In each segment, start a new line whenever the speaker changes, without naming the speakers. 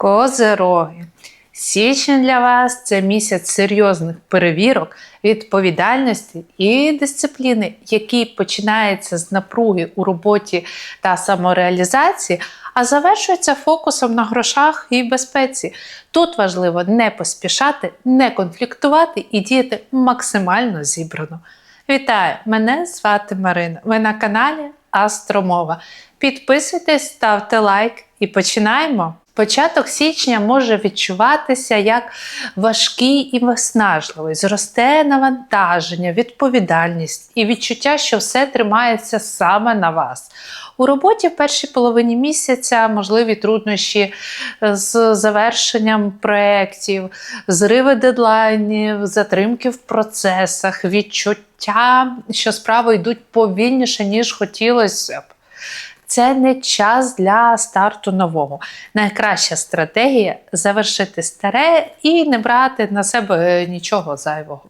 Козероги. Січень для вас це місяць серйозних перевірок, відповідальності і дисципліни, який починається з напруги у роботі та самореалізації, а завершується фокусом на грошах і безпеці. Тут важливо не поспішати, не конфліктувати і діяти максимально зібрано. Вітаю! Мене звати Марина. Ви на каналі Астромова. Підписуйтесь, ставте лайк і починаємо. Початок січня може відчуватися як важкий і виснажливий. Зросте навантаження, відповідальність і відчуття, що все тримається саме на вас. У роботі в першій половині місяця можливі труднощі з завершенням проєктів, зриви дедлайнів, затримки в процесах, відчуття, що справи йдуть повільніше, ніж хотілося б. Це не час для старту нового. Найкраща стратегія завершити старе і не брати на себе нічого зайвого.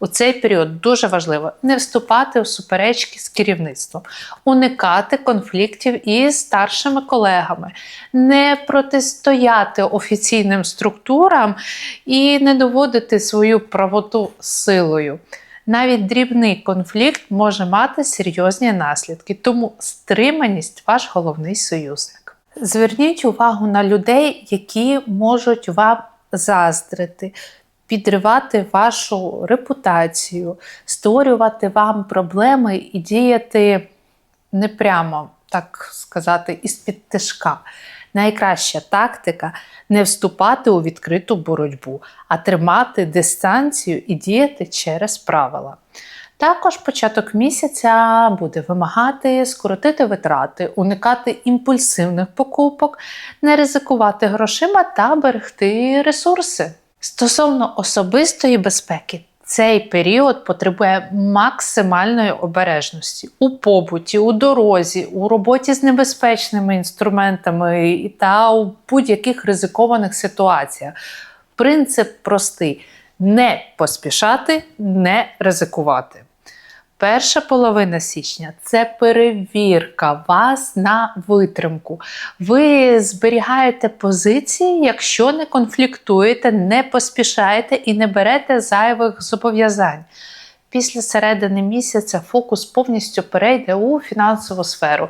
У цей період дуже важливо не вступати у суперечки з керівництвом, уникати конфліктів із старшими колегами, не протистояти офіційним структурам і не доводити свою правоту силою. Навіть дрібний конфлікт може мати серйозні наслідки, тому стриманість ваш головний союзник. Зверніть увагу на людей, які можуть вам заздрити, підривати вашу репутацію, створювати вам проблеми і діяти не прямо, так сказати, із-під тишка. Найкраща тактика не вступати у відкриту боротьбу, а тримати дистанцію і діяти через правила. Також початок місяця буде вимагати скоротити витрати, уникати імпульсивних покупок, не ризикувати грошима та берегти ресурси. Стосовно особистої безпеки, цей період потребує максимальної обережності у побуті, у дорозі, у роботі з небезпечними інструментами та у будь-яких ризикованих ситуаціях. Принцип простий: не поспішати, не ризикувати. Перша половина січня це перевірка вас на витримку. Ви зберігаєте позиції, якщо не конфліктуєте, не поспішаєте і не берете зайвих зобов'язань. Після середини місяця фокус повністю перейде у фінансову сферу.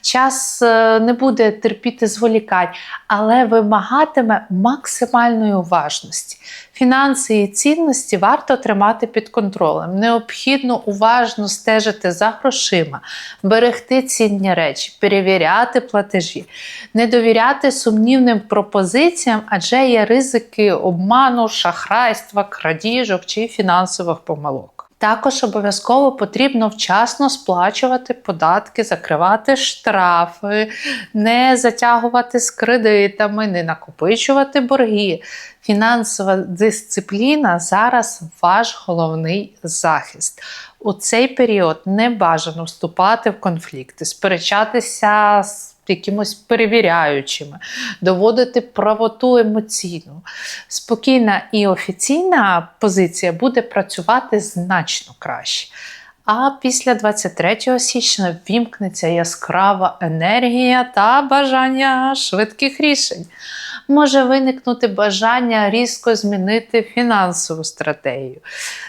Час е, не буде терпіти зволікань, але вимагатиме максимальної уважності. Фінанси і цінності варто тримати під контролем. Необхідно уважно стежити за грошима, берегти цінні речі, перевіряти платежі, не довіряти сумнівним пропозиціям, адже є ризики обману, шахрайства, крадіжок чи фінансових помилок. Також обов'язково потрібно вчасно сплачувати податки, закривати штрафи, не затягувати з кредитами, не накопичувати борги. Фінансова дисципліна зараз ваш головний захист. У цей період не бажано вступати в конфлікти, сперечатися з якимось перевіряючими, доводити правоту емоційну. Спокійна і офіційна позиція буде працювати значно краще. А після 23 січня вімкнеться яскрава енергія та бажання швидких рішень. Може виникнути бажання різко змінити фінансову стратегію,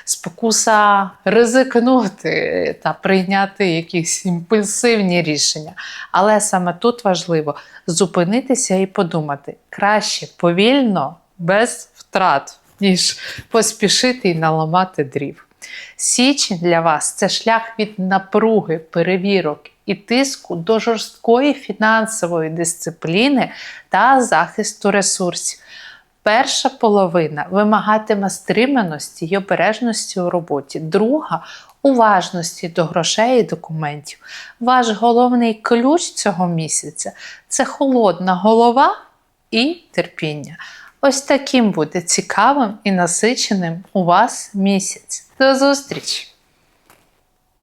спокуса ризикнути та прийняти якісь імпульсивні рішення. Але саме тут важливо зупинитися і подумати краще повільно, без втрат, ніж поспішити і наламати дрів. Січень для вас це шлях від напруги, перевірок і тиску до жорсткої фінансової дисципліни та захисту ресурсів. Перша половина вимагатиме стриманості й обережності у роботі, друга уважності до грошей і документів. Ваш головний ключ цього місяця це холодна голова і терпіння. Ось таким буде цікавим і насиченим у вас місяць. До зустрічі!